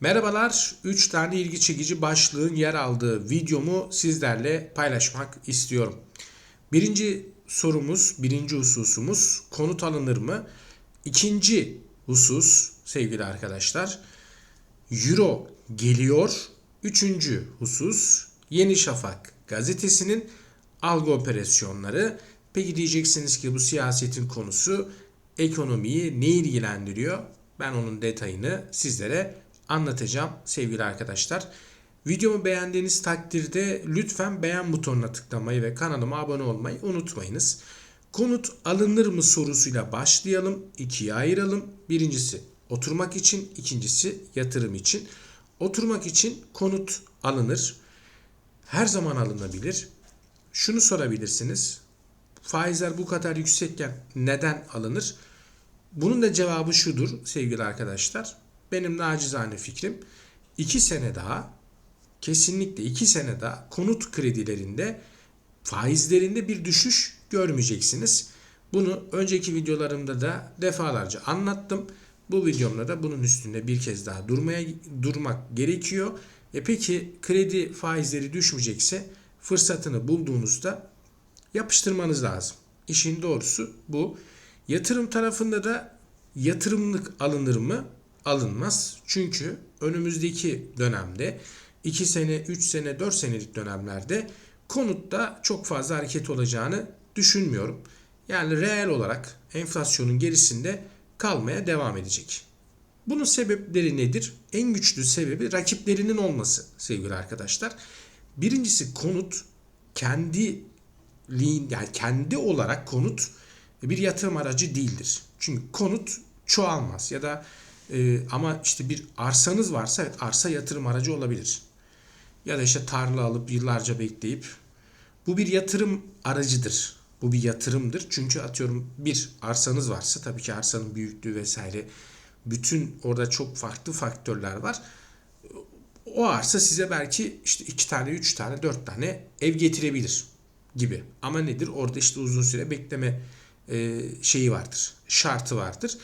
Merhabalar, 3 tane ilgi çekici başlığın yer aldığı videomu sizlerle paylaşmak istiyorum. Birinci sorumuz, birinci hususumuz konut alınır mı? İkinci husus sevgili arkadaşlar, Euro geliyor. Üçüncü husus, Yeni Şafak gazetesinin algı operasyonları. Peki diyeceksiniz ki bu siyasetin konusu ekonomiyi ne ilgilendiriyor? Ben onun detayını sizlere anlatacağım sevgili arkadaşlar. Videomu beğendiğiniz takdirde lütfen beğen butonuna tıklamayı ve kanalıma abone olmayı unutmayınız. Konut alınır mı sorusuyla başlayalım. İkiye ayıralım. Birincisi oturmak için, ikincisi yatırım için. Oturmak için konut alınır. Her zaman alınabilir. Şunu sorabilirsiniz. Faizler bu kadar yüksekken neden alınır? Bunun da cevabı şudur sevgili arkadaşlar. Benim nacizane fikrim 2 sene daha kesinlikle 2 sene daha konut kredilerinde faizlerinde bir düşüş görmeyeceksiniz. Bunu önceki videolarımda da defalarca anlattım. Bu videomda da bunun üstünde bir kez daha durmaya durmak gerekiyor. E peki kredi faizleri düşmeyecekse fırsatını bulduğunuzda yapıştırmanız lazım. İşin doğrusu bu. Yatırım tarafında da yatırımlık alınır mı? Alınmaz. Çünkü önümüzdeki dönemde 2 sene, 3 sene, 4 senelik dönemlerde konutta çok fazla hareket olacağını düşünmüyorum. Yani reel olarak enflasyonun gerisinde kalmaya devam edecek. Bunun sebepleri nedir? En güçlü sebebi rakiplerinin olması sevgili arkadaşlar. Birincisi konut kendi yani kendi olarak konut bir yatırım aracı değildir. Çünkü konut çoğalmaz ya da e, ama işte bir arsanız varsa evet arsa yatırım aracı olabilir. Ya da işte tarla alıp yıllarca bekleyip bu bir yatırım aracıdır. Bu bir yatırımdır. Çünkü atıyorum bir arsanız varsa tabii ki arsanın büyüklüğü vesaire bütün orada çok farklı faktörler var. O arsa size belki işte iki tane, üç tane, dört tane ev getirebilir gibi. Ama nedir? Orada işte uzun süre bekleme e, şeyi vardır. Şartı vardır.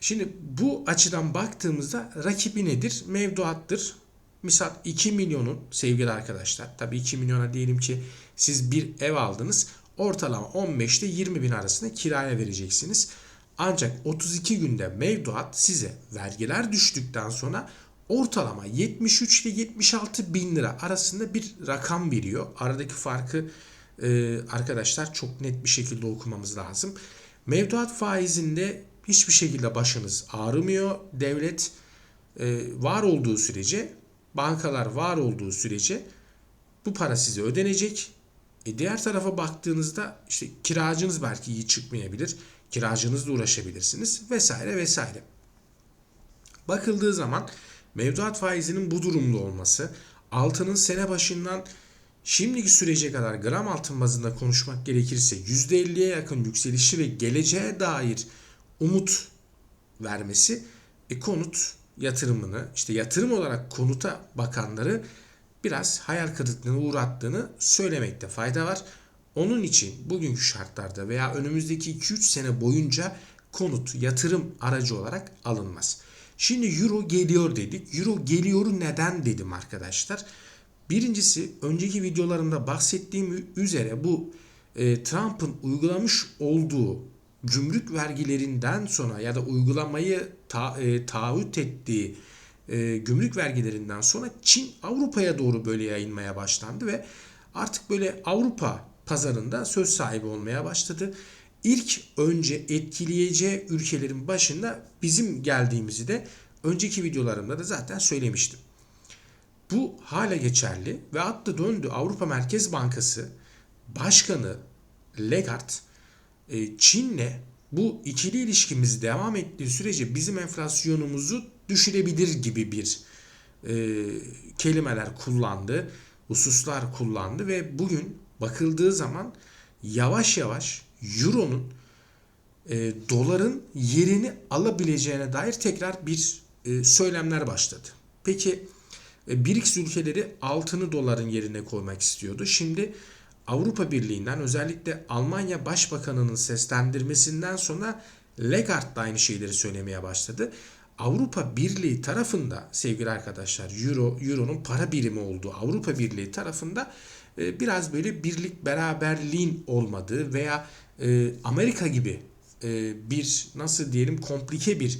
Şimdi bu açıdan baktığımızda rakibi nedir? Mevduattır. Misal 2 milyonun sevgili arkadaşlar. Tabii 2 milyona diyelim ki siz bir ev aldınız. Ortalama 15 ile 20 bin arasında kiraya vereceksiniz. Ancak 32 günde mevduat size vergiler düştükten sonra ortalama 73 ile 76 bin lira arasında bir rakam veriyor. Aradaki farkı e, arkadaşlar çok net bir şekilde okumamız lazım. Mevduat faizinde hiçbir şekilde başınız ağrımıyor. Devlet e, var olduğu sürece, bankalar var olduğu sürece bu para size ödenecek. E diğer tarafa baktığınızda işte kiracınız belki iyi çıkmayabilir. Kiracınızla uğraşabilirsiniz vesaire vesaire. Bakıldığı zaman mevduat faizinin bu durumda olması, altının sene başından şimdiki sürece kadar gram altın bazında konuşmak gerekirse %50'ye yakın yükselişi ve geleceğe dair umut vermesi e, konut yatırımını işte yatırım olarak konuta bakanları biraz hayal kırıklığına uğrattığını söylemekte fayda var. Onun için bugünkü şartlarda veya önümüzdeki 2-3 sene boyunca konut yatırım aracı olarak alınmaz. Şimdi euro geliyor dedik. Euro geliyoru neden dedim arkadaşlar. Birincisi önceki videolarımda bahsettiğim üzere bu e, Trump'ın uygulamış olduğu gümrük vergilerinden sonra ya da uygulamayı ta, e, taahhüt ettiği e, gümrük vergilerinden sonra Çin Avrupa'ya doğru böyle yayılmaya başlandı ve artık böyle Avrupa pazarında söz sahibi olmaya başladı. İlk önce etkileyeceği ülkelerin başında bizim geldiğimizi de önceki videolarımda da zaten söylemiştim. Bu hala geçerli ve hatta döndü Avrupa Merkez Bankası Başkanı Lagarde Çin'le bu ikili ilişkimiz devam ettiği sürece bizim enflasyonumuzu düşürebilir gibi bir e, kelimeler kullandı, hususlar kullandı ve bugün bakıldığı zaman yavaş yavaş Euro'nun e, doların yerini alabileceğine dair tekrar bir e, söylemler başladı. Peki e, BRICS ülkeleri altını doların yerine koymak istiyordu. Şimdi Avrupa Birliği'nden özellikle Almanya Başbakanı'nın seslendirmesinden sonra Lagarde da aynı şeyleri söylemeye başladı. Avrupa Birliği tarafında sevgili arkadaşlar Euro Euro'nun para birimi olduğu Avrupa Birliği tarafında e, biraz böyle birlik beraberliğin olmadığı veya e, Amerika gibi e, bir nasıl diyelim komplike bir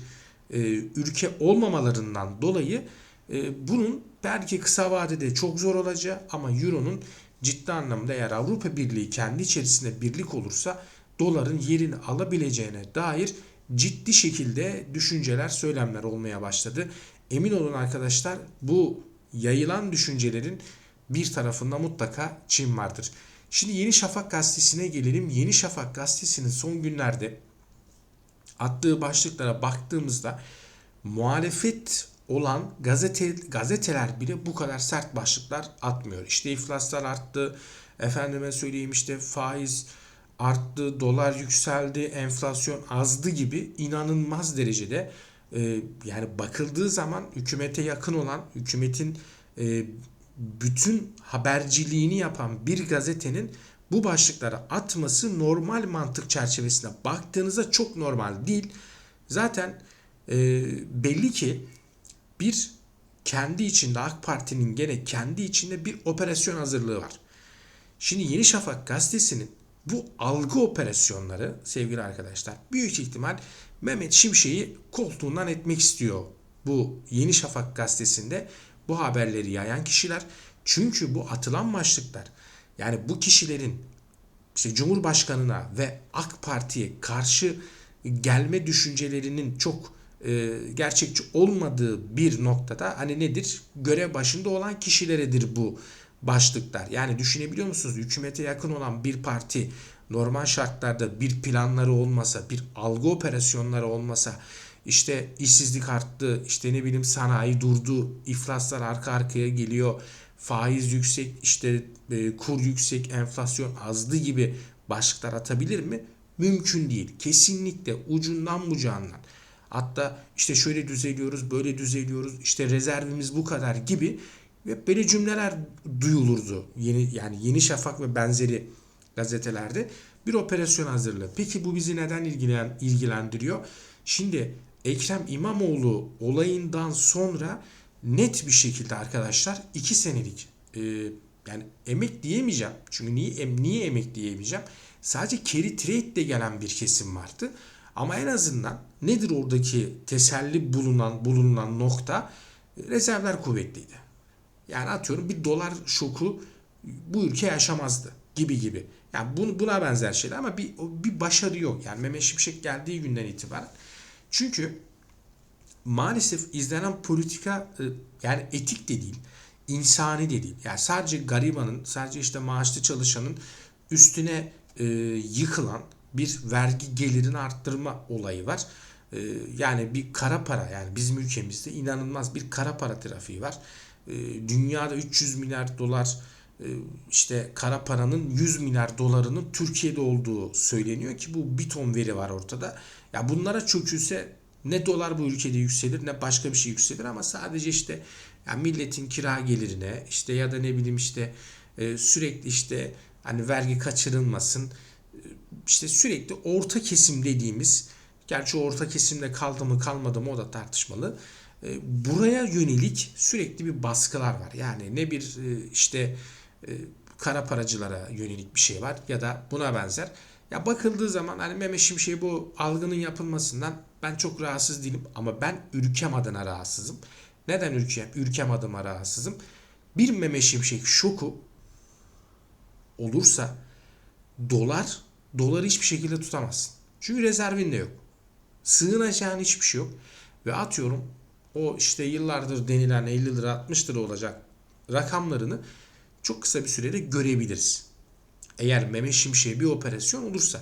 ülke olmamalarından dolayı bunun belki kısa vadede çok zor olacağı ama Euro'nun ciddi anlamda eğer Avrupa Birliği kendi içerisinde birlik olursa doların yerini alabileceğine dair ciddi şekilde düşünceler, söylemler olmaya başladı. Emin olun arkadaşlar bu yayılan düşüncelerin bir tarafında mutlaka Çin vardır. Şimdi Yeni Şafak gazetesine gelelim. Yeni Şafak gazetesinin son günlerde attığı başlıklara baktığımızda muhalefet olan gazete gazeteler bile bu kadar sert başlıklar atmıyor. İşte iflaslar arttı. Efendime söyleyeyim işte faiz arttı, dolar yükseldi, enflasyon azdı gibi inanılmaz derecede e, yani bakıldığı zaman hükümete yakın olan, hükümetin e, bütün haberciliğini yapan bir gazetenin bu başlıkları atması normal mantık çerçevesinde baktığınızda çok normal değil. Zaten e, belli ki bir kendi içinde AK Parti'nin gene kendi içinde bir operasyon hazırlığı var. Şimdi Yeni Şafak gazetesinin bu algı operasyonları sevgili arkadaşlar büyük ihtimal Mehmet Şimşek'i koltuğundan etmek istiyor. Bu Yeni Şafak gazetesinde bu haberleri yayan kişiler. Çünkü bu atılan başlıklar yani bu kişilerin işte Cumhurbaşkanına ve AK Parti'ye karşı gelme düşüncelerinin çok e, gerçekçi olmadığı bir noktada hani nedir? Görev başında olan kişileredir bu başlıklar. Yani düşünebiliyor musunuz? Hükümete yakın olan bir parti normal şartlarda bir planları olmasa, bir algı operasyonları olmasa, işte işsizlik arttı, işte ne bileyim sanayi durdu, iflaslar arka arkaya geliyor, faiz yüksek, işte e, kur yüksek, enflasyon azdı gibi başlıklar atabilir mi? Mümkün değil. Kesinlikle ucundan bucağından. Hatta işte şöyle düzeliyoruz, böyle düzeliyoruz, işte rezervimiz bu kadar gibi ve böyle cümleler duyulurdu. Yeni yani Yeni Şafak ve benzeri gazetelerde bir operasyon hazırlığı. Peki bu bizi neden ilgilen, ilgilendiriyor? Şimdi Ekrem İmamoğlu olayından sonra net bir şekilde arkadaşlar 2 senelik e, yani emek diyemeyeceğim. Çünkü niye, niye emek diyemeyeceğim? Sadece carry trade de gelen bir kesim vardı. Ama en azından nedir oradaki teselli bulunan bulunan nokta? Rezervler kuvvetliydi. Yani atıyorum bir dolar şoku bu ülke yaşamazdı gibi gibi. Yani bu, buna benzer şeyler ama bir, bir başarı yok. Yani Mehmet Şimşek geldiği günden itibaren. Çünkü maalesef izlenen politika e, yani etik de değil, insani de değil. Yani sadece garibanın, sadece işte maaşlı çalışanın üstüne e, yıkılan bir vergi gelirini arttırma olayı var. E, yani bir kara para yani bizim ülkemizde inanılmaz bir kara para trafiği var. E, dünyada 300 milyar dolar e, işte kara paranın 100 milyar dolarının Türkiye'de olduğu söyleniyor ki bu bir ton veri var ortada. Ya bunlara çökülse ne dolar bu ülkede yükselir ne başka bir şey yükselir ama sadece işte ya milletin kira gelirine işte ya da ne bileyim işte e, sürekli işte hani vergi kaçırılmasın işte sürekli orta kesim dediğimiz gerçi orta kesimde kaldı mı kalmadı mı o da tartışmalı. E, buraya yönelik sürekli bir baskılar var. Yani ne bir e, işte e, kara paracılara yönelik bir şey var ya da buna benzer. Ya bakıldığı zaman hani Mehmet Şimşek bu algının yapılmasından ben çok rahatsız değilim ama ben ülkem adına rahatsızım. Neden ülkem? Ülkem adıma rahatsızım. Bir Mehmet Şimşek şoku olursa dolar doları hiçbir şekilde tutamazsın. Çünkü rezervin de yok. Sığınacağın hiçbir şey yok. Ve atıyorum o işte yıllardır denilen 50 lira 60 lira olacak rakamlarını çok kısa bir sürede görebiliriz. Eğer Mehmet Şimşek'e bir operasyon olursa.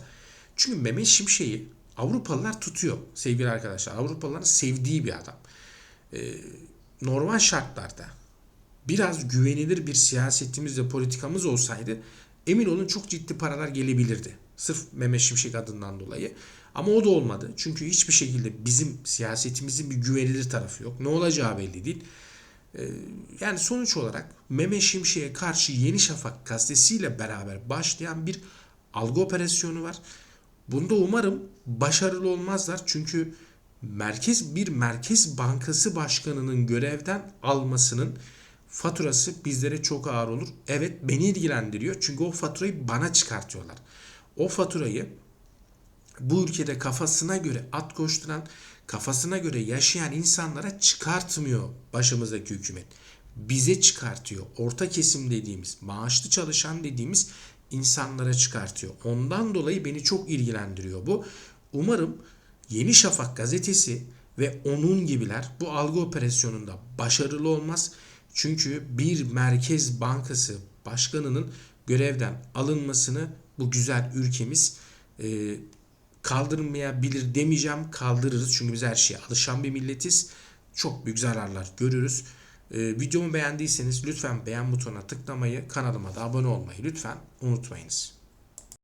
Çünkü Mehmet Şimşek'i Avrupalılar tutuyor sevgili arkadaşlar. Avrupalıların sevdiği bir adam. Ee, normal şartlarda biraz güvenilir bir siyasetimiz ve politikamız olsaydı emin olun çok ciddi paralar gelebilirdi. Sırf Mehmet Şimşek adından dolayı. Ama o da olmadı. Çünkü hiçbir şekilde bizim siyasetimizin bir güvenilir tarafı yok. Ne olacağı belli değil. Ee, yani sonuç olarak Mehmet Şimşek'e karşı Yeni Şafak gazetesiyle beraber başlayan bir algı operasyonu var. Bunda umarım başarılı olmazlar. Çünkü merkez bir merkez bankası başkanının görevden almasının faturası bizlere çok ağır olur. Evet beni ilgilendiriyor çünkü o faturayı bana çıkartıyorlar. O faturayı bu ülkede kafasına göre at koşturan, kafasına göre yaşayan insanlara çıkartmıyor başımızdaki hükümet. Bize çıkartıyor. Orta kesim dediğimiz, maaşlı çalışan dediğimiz insanlara çıkartıyor. Ondan dolayı beni çok ilgilendiriyor bu. Umarım Yeni Şafak gazetesi ve onun gibiler bu algı operasyonunda başarılı olmaz. Çünkü bir merkez bankası başkanının görevden alınmasını bu güzel ülkemiz e, kaldırmayabilir demeyeceğim. Kaldırırız çünkü biz her şeye alışan bir milletiz. Çok büyük zararlar görürüz. E, videomu beğendiyseniz lütfen beğen butonuna tıklamayı, kanalıma da abone olmayı lütfen unutmayınız.